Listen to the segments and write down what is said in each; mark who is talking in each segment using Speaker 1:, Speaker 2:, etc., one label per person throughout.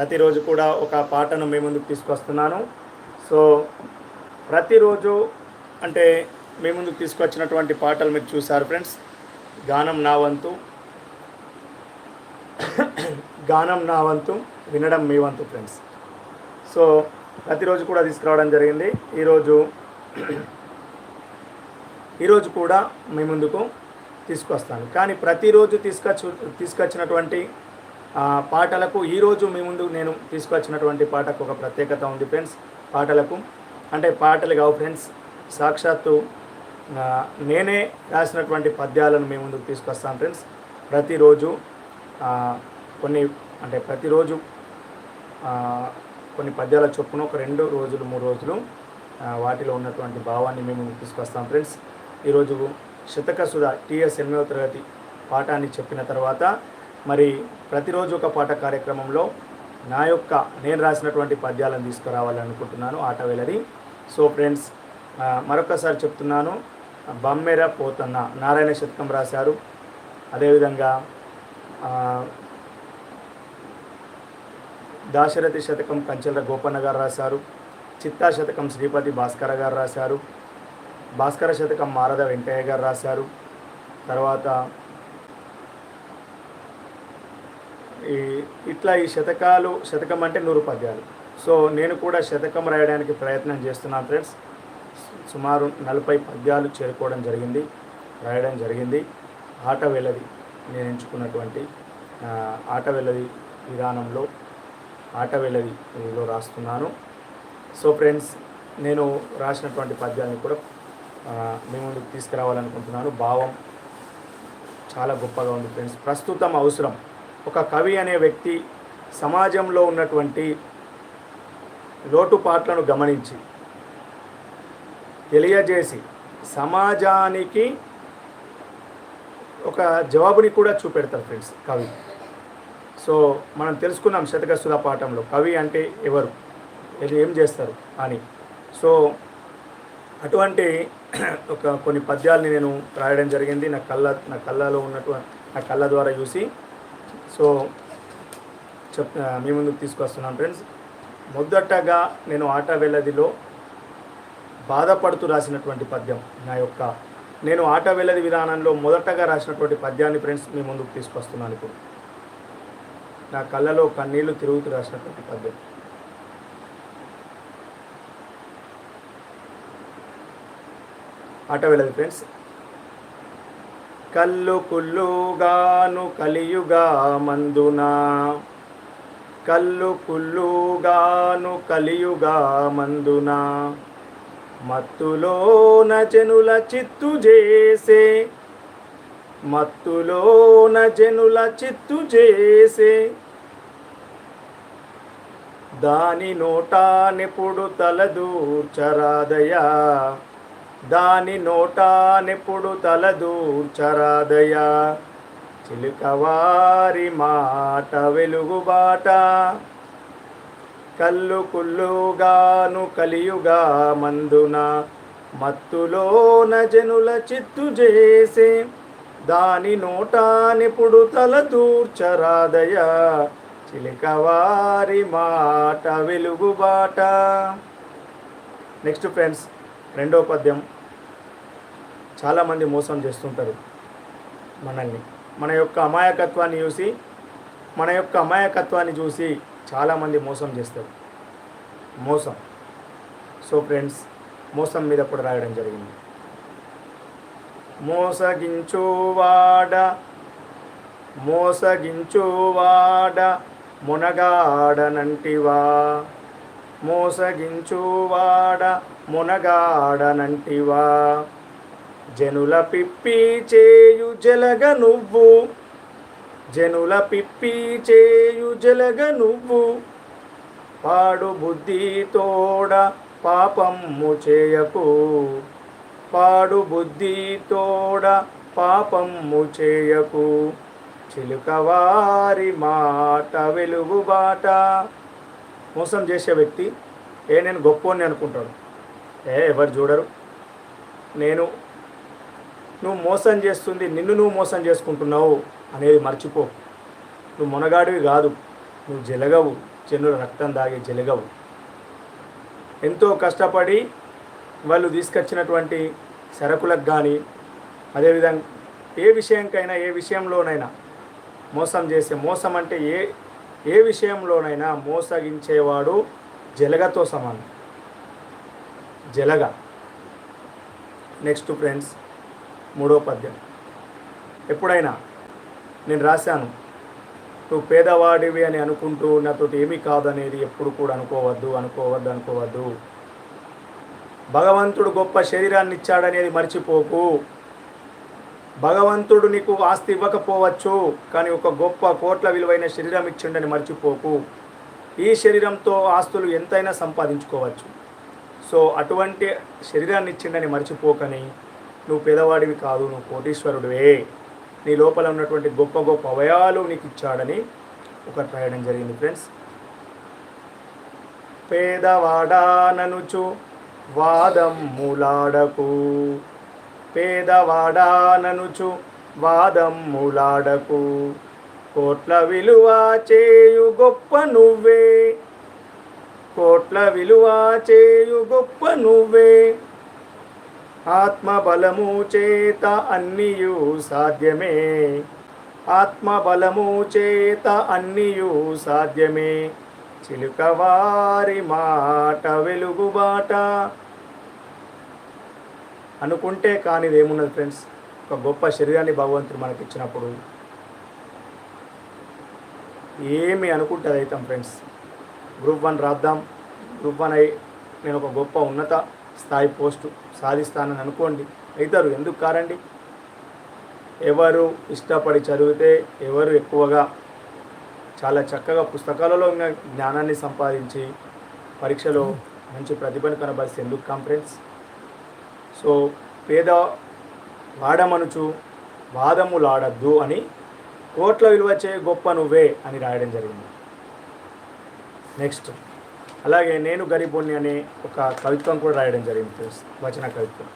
Speaker 1: ప్రతిరోజు కూడా ఒక పాటను మీ ముందుకు తీసుకొస్తున్నాను. సో ప్రతిరోజు అంటే మీ ముందుకు తీసుకొచ్చినటువంటి పాటలు మీరు చూశారు ఫ్రెండ్స్. గానం నా వంతు. గానం నా వంతు వినడం మీ వంతు ఫ్రెండ్స్. సో ప్రతిరోజు కూడా తీసుకురావడం జరిగింది. ఈరోజు ఈరోజు కూడా మీ ముందుకు తీసుకొస్తాను. కానీ ప్రతిరోజు తీసుకొచ్చు తీసుకొచ్చినటువంటి పాటలకు ఈరోజు మీ ముందు నేను తీసుకొచ్చినటువంటి పాటకు ఒక ప్రత్యేకత ఉంది ఫ్రెండ్స్. పాటలకు అంటే పాటలు కావు ఫ్రెండ్స్. సాక్షాత్తు నేనే రాసినటువంటి పద్యాలను మీ ముందుకు తీసుకొస్తాను ఫ్రెండ్స్. ప్రతిరోజు కొన్ని అంటే ప్రతిరోజు కొన్ని పద్యాల చొప్పున ఒక రెండు రోజులు మూడు రోజులు వాటిలో ఉన్నటువంటి భావాన్ని మేము తీసుకొస్తాం ఫ్రెండ్స్. ఈరోజు శతక సుధ టిఎస్ ఎనిమిదవ తరగతి పాఠాన్ని చెప్పిన తర్వాత మరి ప్రతిరోజు ఒక పాట కార్యక్రమంలో నా యొక్క నేను రాసినటువంటి పద్యాలను తీసుకురావాలని అనుకుంటున్నాను ఆట వెలరి సో ఫ్రెండ్స్ మరొకసారి చెప్తున్నాను బమ్మెర పోతన్న నారాయణ శతకం రాశారు. అదేవిధంగా దాశరథి శతకం కంచెల గోపన్న గారు రాశారు. చిత్తా శతకం శ్రీపతి భాస్కర గారు రాశారు. భాస్కర శతకం మారద వెంకయ్య గారు రాశారు. తర్వాత ఈ ఇట్లా ఈ శతకాలు శతకం అంటే నూరు పద్యాలు. సో నేను కూడా శతకం రాయడానికి ప్రయత్నం చేస్తున్నాను ఫ్రెండ్స్. సుమారు నలభై పద్యాలు చేరుకోవడం జరిగింది రాయడం జరిగింది. ఆట వెళ్ళది నేను ఎంచుకున్నటువంటి ఆట వెళ్ళది విధానంలో ఆట వెళ్ళదిలో రాస్తున్నాను. సో ఫ్రెండ్స్ నేను రాసినటువంటి పద్యాన్ని కూడా మీ ముందుకు తీసుకురావాలనుకుంటున్నాను. భావం చాలా గొప్పగా ఉంది ఫ్రెండ్స్. ప్రస్తుతం అవసరం. ఒక కవి అనే వ్యక్తి సమాజంలో ఉన్నటువంటి లోటుపాట్లను గమనించి తెలియజేసి సమాజానికి ఒక జవాబుని కూడా చూపెడతారు ఫ్రెండ్స్ కవి. సో మనం తెలుసుకున్నాం శతకస్తుల పాఠంలో కవి అంటే ఎవరు ఇది ఏం చేస్తారు అని. సో అటువంటి ఒక కొన్ని పద్యాల్ని నేను రాయడం జరిగింది. నా కళ్ళ నా కళ్ళలో ఉన్నటువంటి నా కళ్ళ ద్వారా చూసి సో చెప్ మీ ముందుకు తీసుకొస్తున్నాను ఫ్రెండ్స్. మొదటగా నేను ఆట వెళ్ళదిలో బాధపడుతూ రాసినటువంటి పద్యం నా యొక్క నేను ఆట వెళ్ళది విధానంలో మొదటగా రాసినటువంటి పద్యాన్ని ఫ్రెండ్స్ మీ ముందుకు తీసుకొస్తున్నాను ఇప్పుడు. నా కళ్ళలో కన్నీళ్ళు తిరుగుతూ రాసినటువంటి పద్యం. ఆట వెళ్ళదు ఫ్రెండ్స్. కల్లు కుల్లుగాను కలియుగా మందున. కల్లు కుల్లుగాను కలియుగా మందున. మత్తులోన జనుల చిత్తు చేసే మత్తులోన జనుల చిత్తు చేసే. దాని నోటానెప్పుడు తలదూర్చరాదయా దాని నోటానెప్పుడు తలదూర్చరాదయా? చిలుకవారి మాట వెలుగుబాట. కల్లు కుల్లుగాను కలియుగా మందున మత్తులోన జనుల చిత్తు చేసే దాని నోటానెప్పుడు తల దూర్చరాదయా చిలికవారి మాట వెలుగుబాట. నెక్స్ట్ ఫ్రెండ్స్ రెండో పద్యం. చాలామంది మోసం చేస్తుంటారు మనల్ని. మన యొక్క అమాయకత్వాన్ని చూసి మన యొక్క అమాయకత్వాన్ని చూసి చాలామంది మోసం చేస్తారు. మోసం. సో ఫ్రెండ్స్ మోసం మీద కూడా రాయడం జరిగింది. మోసగించువాడ మోసగించువాడ మునగాడనంటివా మోసగించువాడ మునగాడనంటివా జనుల పిప్పి చేయు జలగ నువ్వు జనుల పిప్పి చేయు జలగ నువ్వు. పాడు బుద్ధి తోడ పాపమ్ము చేయకు పాడు బుద్ధి తోడ పాపమ్ము చేయకు. చిలుకవారి మాట వెలుగుబాట మోసం చేసే వ్యక్తి ఏ నేను గొప్పోని అనుకుంటాడు ఏ ఎవరు చూడరు. నేను నువ్వు మోసం చేస్తుంది నిన్ను నువ్వు మోసం చేసుకుంటున్నావు అనేది మర్చిపో. నువ్వు మొనగాడివి కాదు నువ్వు జలగవు. జనుల రక్తం దాగి జలగవు. ఎంతో కష్టపడి వాళ్ళు తీసుకొచ్చినటువంటి సరుకులకు కానీ అదేవిధంగా ఏ విషయంకైనా ఏ విషయంలోనైనా మోసం చేసే మోసం అంటే ఏ ఏ విషయంలోనైనా మోసగించేవాడు జలగతో సమానం. జలగ. నెక్స్ట్ ఫ్రెండ్స్ మూడో పద్యం. ఎప్పుడైనా నేను రాశాను నువ్వు పేదవాడివి అని అనుకుంటూ నాతోటి ఏమీ కాదనేది ఎప్పుడు కూడా అనుకోవద్దు అనుకోవద్దు అనుకోవద్దు. భగవంతుడు గొప్ప శరీరాన్ని ఇచ్చాడనేది మర్చిపోకు. భగవంతుడు నీకు ఆస్తి ఇవ్వకపోవచ్చు కానీ ఒక గొప్ప కోట్ల విలువైన శరీరం ఇచ్చిండని మర్చిపోకు. ఈ శరీరంతో ఆస్తులు ఎంతైనా సంపాదించుకోవచ్చు. సో అటువంటి శరీరాన్ని ఇచ్చిండని మర్చిపోకని నువ్వు పేదవాడివి కాదు నువ్వు కోటీశ్వరుడివే. నీ లోపల ఉన్నటువంటి గొప్ప గొప్ప అవయాలు నీకు ఇచ్చాడని ఒకటి రాయడం జరిగింది ఫ్రెండ్స్. పేదవాడాననుచు వాదం మూలాడకు. పేదవాడాననుచు వాదం మూలాడకు. కోట్ల విలువ చేయు గొప్ప నువ్వే. కోట్ల విలువ చేయు గొప్ప నువ్వే. ఆత్మబలము చేత అన్నియు సాధ్యమే. ఆత్మబలము చేత అన్నియు సాధ్యమే. చిలుకవారి మాట వెలుగుబాట అనుకుంటే కానిది ఏమున్నది ఫ్రెండ్స్. ఒక గొప్ప శరీరాన్ని భగవంతుడు మనకి ఇచ్చినప్పుడు ఏమి అనుకుంటే అది అవుతాం ఫ్రెండ్స్. గ్రూప్ వన్ రాద్దాం. గ్రూప్ వన్ అయి నేను ఒక గొప్ప ఉన్నత స్థాయి పోస్టు సాధిస్తానని అనుకోండి. అవుతారు ఎందుకు కారండి? ఎవరు ఇష్టపడి చదివితే ఎవరు ఎక్కువగా చాలా చక్కగా పుస్తకాలలో ఉన్న జ్ఞానాన్ని సంపాదించి పరీక్షలో మంచి ప్రతిభను కనబరిస్తే ఎందుకు కాన్ఫరెన్స్ సో పేద వాడమనుచు వాదములాడద్దు అని కోట్ల విలువచే గొప్ప నువ్వే అని రాయడం జరిగింది. నెక్స్ట్ అలాగే నేను గరీబోని అనే ఒక కవిత్వం కూడా రాయడం జరిగింది వచన కవిత్వం.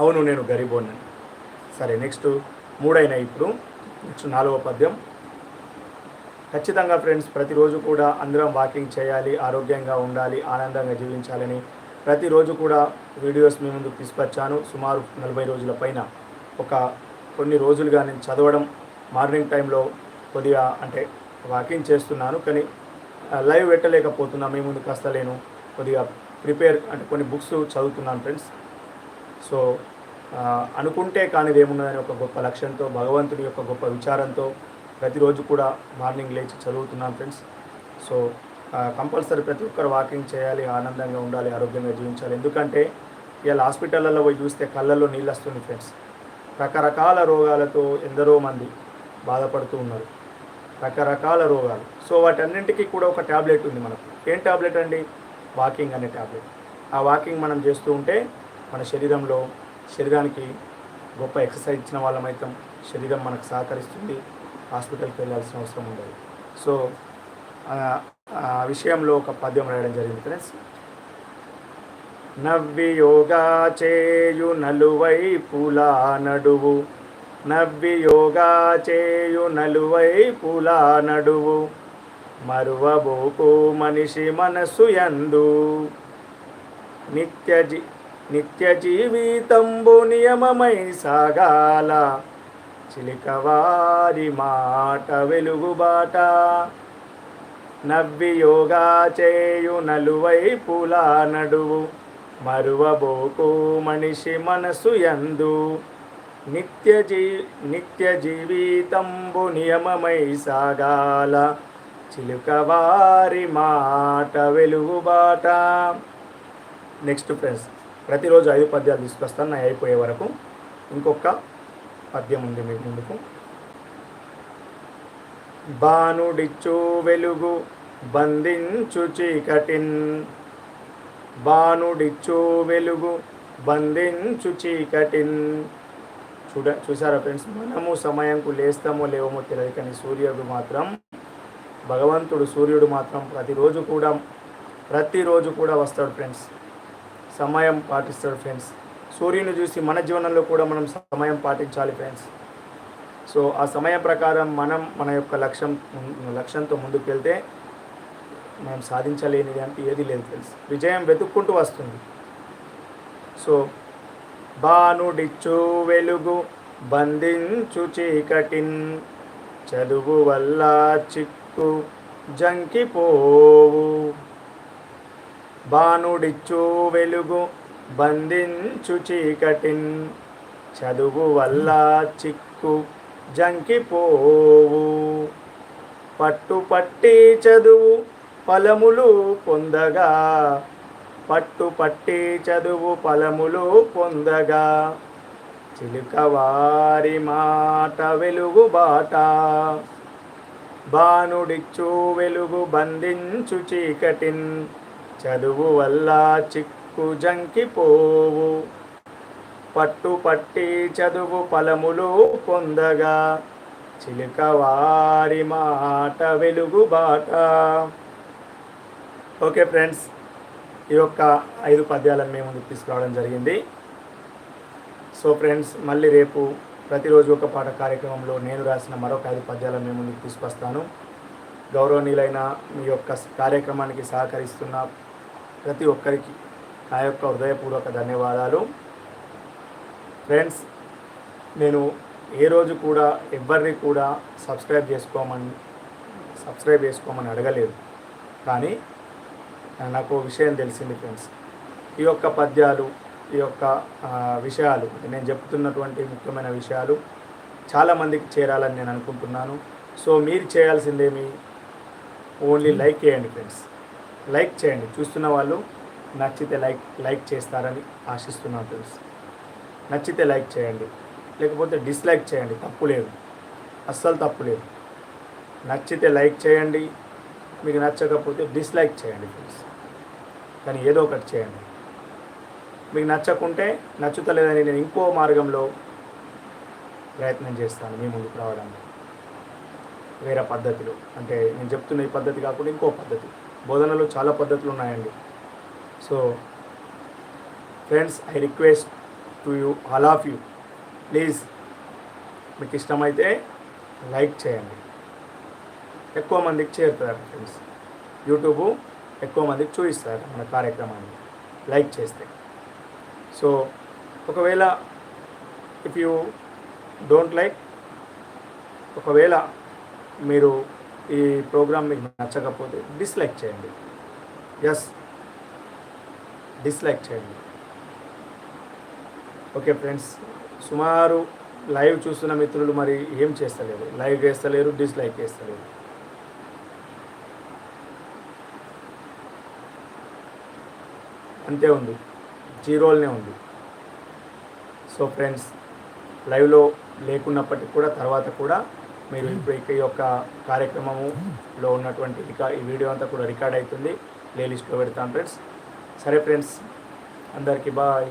Speaker 1: అవును నేను గరీబోని అని సరే నెక్స్ట్ మూడైన ఇప్పుడు నెక్స్ట్ నాలుగో పద్యం. ఖచ్చితంగా ఫ్రెండ్స్ ప్రతిరోజు కూడా అందరం వాకింగ్ చేయాలి ఆరోగ్యంగా ఉండాలి ఆనందంగా జీవించాలని ప్రతిరోజు కూడా వీడియోస్ మీ ముందు తీసుకొచ్చాను. సుమారు నలభై రోజుల పైన ఒక కొన్ని రోజులుగా నేను చదవడం మార్నింగ్ టైంలో కొద్దిగా అంటే వాకింగ్ చేస్తున్నాను. కానీ లైవ్ పెట్టలేకపోతున్నా. మీ ముందుకు లేను కొద్దిగా ప్రిపేర్ అంటే కొన్ని బుక్స్ చదువుతున్నాను ఫ్రెండ్స్. సో అనుకుంటే కానిది ఏమున్నదని ఒక గొప్ప లక్ష్యంతో భగవంతుడి యొక్క గొప్ప విచారంతో ప్రతిరోజు కూడా మార్నింగ్ లేచి చదువుతున్నాను ఫ్రెండ్స్. సో కంపల్సరీ ప్రతి ఒక్కరు వాకింగ్ చేయాలి ఆనందంగా ఉండాలి ఆరోగ్యంగా జీవించాలి. ఎందుకంటే ఇవాళ హాస్పిటళ్ళలో పోయి చూస్తే కళ్ళల్లో నీళ్ళు వస్తుంది ఫ్రెండ్స్. రకరకాల రోగాలతో ఎందరో మంది బాధపడుతూ ఉన్నారు. రకరకాల రోగాలు. సో వాటన్నింటికీ కూడా ఒక ట్యాబ్లెట్ ఉంది మనకు. ఏం ట్యాబ్లెట్ అండి? వాకింగ్ అనే ట్యాబ్లెట్ ఆ వాకింగ్ మనం చేస్తూ ఉంటే మన శరీరంలో శరీరానికి గొప్ప ఎక్సర్సైజ్ ఇచ్చిన వాళ్ళమైతాం శరీరం మనకు సహకరిస్తుంది. హాస్పిటల్కి వెళ్ళాల్సిన అవసరం ఉండదు. సో విషయంలో ఒక పద్యం రాయడం జరిగింది ఫ్రెండ్స్. నవ్వి యోగా చేయు నలువై పులా నడువు. నవ్వి యోగా చేయు నలువై పులా నడువు. మరువబోకు మనిషి మనసు యందు. నిత్య జీ నిత్య జీవితంబు నియమమై సాగాల. చిలికవారి మాట వెలుగుబాట. నవ్వి యోగా చేయు నలువైపులా నడువు మరువబోకు మనిషి మనసు యందు. నిత్య జీ నిత్య జీవితంబు నియమమై సాగాల. చిలుకవారి మాట వెలుగుబాట నెక్స్ట్ ఫ్రెండ్స్ ప్రతిరోజు ఐదు పద్యాలు తీసుకొస్తాను. నా అయిపోయే వరకు. ఇంకొక పద్యం ఉంది మీ ముందుకు. బాణుడిచ్చు వెలుగు బంధించు చీకటిన్. బాణుడిచ్చు వెలుగు బంధించు చీకటిన్. చూడ చూసారా ఫ్రెండ్స్? మనము సమయంకు లేస్తామో లేవమో తెలియదు కానీ సూర్యుడు మాత్రం భగవంతుడు సూర్యుడు మాత్రం ప్రతిరోజు కూడా ప్రతిరోజు కూడా వస్తాడు ఫ్రెండ్స్. సమయం పాటిస్తాడు ఫ్రెండ్స్. సూర్యుని చూసి మన జీవనంలో కూడా మనం సమయం పాటించాలి ఫ్రెండ్స్. సో ఆ సమయ ప్రకారం మనం మన యొక్క లక్ష్యం లక్ష్యంతో ముందుకు వెళ్తే మనం సాధించలేనిది అంటే ఏది లేదు తెలుసు. విజయం వెతుక్కుంటూ వస్తుంది. సో బానుడిచ్చు వెలుగు బంధించు చీకటిన్ చదువు వల్ల చిక్కు జంకిపోవు. బానుడిచ్చు వెలుగు బంధించు చీకటిన్ చదువు వల్ల చిక్కు జంకిపోవు. పట్టు పట్టి చదువు ఫలములు పొందగా. పట్టు పట్టి చదువు ఫలములు పొందగా. చిలుకవారి మాట వెలుగు బాట. బానుడిచ్చు వెలుగు బంధించు చీకటిన్. చదువు వల్ల చిక్కు జంకిపోవు. పట్టు పట్టి చదువు ఫలములు పొందగా చిలుకవారి మాట వెలుగు బాట. ఓకే ఫ్రెండ్స్ ఈ యొక్క ఐదు పద్యాలను మేము ముందుకు తీసుకురావడం జరిగింది. సో ఫ్రెండ్స్ మళ్ళీ రేపు ప్రతిరోజు ఒక పాట కార్యక్రమంలో నేను రాసిన మరొక ఐదు పద్యాలను మేము ముందుకు తీసుకొస్తాను. గౌరవనీయులైన మీ యొక్క కార్యక్రమానికి సహకరిస్తున్న ప్రతి ఒక్కరికి నా యొక్క హృదయపూర్వక ధన్యవాదాలు. ఫ్రెండ్స్ నేను ఏ రోజు కూడా ఎవరిని కూడా సబ్స్క్రైబ్ చేసుకోమని సబ్స్క్రైబ్ చేసుకోమని అడగలేదు. కానీ నాకు విషయం తెలిసింది ఫ్రెండ్స్. ఈ యొక్క పద్యాలు ఈ యొక్క విషయాలు నేను చెప్తున్నటువంటి ముఖ్యమైన విషయాలు చాలామందికి చేరాలని నేను అనుకుంటున్నాను. సో మీరు చేయాల్సిందేమి? ఓన్లీ లైక్ చేయండి ఫ్రెండ్స్. లైక్ చేయండి. చూస్తున్న వాళ్ళు నచ్చితే లైక్ లైక్ చేస్తారని ఆశిస్తున్నాను ఫ్రెండ్స్. నచ్చితే లైక్ చేయండి. లేకపోతే డిస్లైక్ చేయండి. తప్పు లేదు. అస్సలు తప్పు లేదు. నచ్చితే లైక్ చేయండి. మీకు నచ్చకపోతే డిస్లైక్ చేయండి ఫ్రెండ్స్. కానీ ఏదో ఒకటి చేయండి. మీకు నచ్చకుంటే నచ్చుతలేదని నేను ఇంకో మార్గంలో ప్రయత్నం చేస్తాను మీ ముందుకు రావడానికి. వేరే పద్ధతిలో. అంటే నేను చెప్తున్న ఈ పద్ధతి కాకుండా ఇంకో పద్ధతి. బోధనలో చాలా పద్ధతులు ఉన్నాయండి. So friends I request to you all of you please మీకు ఇష్టమైతే లైక్ చేయండి. ఎక్కువ మందికి చేరుతారు ఫ్రెండ్స్ యూట్యూబ్ ఎక్కువ మందికి చూపిస్తారు మన కార్యక్రమాన్ని. లైక్ చేస్తే. సో ఒకవేళ ఇఫ్ యూ డోంట్ లైక్ ఒకవేళ మీరు ఈ ప్రోగ్రామ్ మీకు నచ్చకపోతే డిస్లైక్ చేయండి. ఎస్ డిస్లైక్ చేయండి. ఓకే ఫ్రెండ్స్ సుమారు లైవ్ చూస్తున్న మిత్రులు మరి ఏం చేస్తలేరు? లైవ్ చేస్తలేరు డిస్లైక్ చేస్తలేరు. అంతే ఉంది. జీరోలనే ఉంది. సో ఫ్రెండ్స్ లైవ్లో లేకున్నప్పటికీ కూడా తర్వాత కూడా మీరు ఇప్పుడు ఈ యొక్క కార్యక్రమములో ఉన్నటువంటి రికా ఈ వీడియో అంతా కూడా రికార్డ్ అవుతుంది. ప్లేలిస్ట్లో పెడతాను ఫ్రెండ్స్. సరే ఫ్రెండ్స్ అందరికీ బాయ్.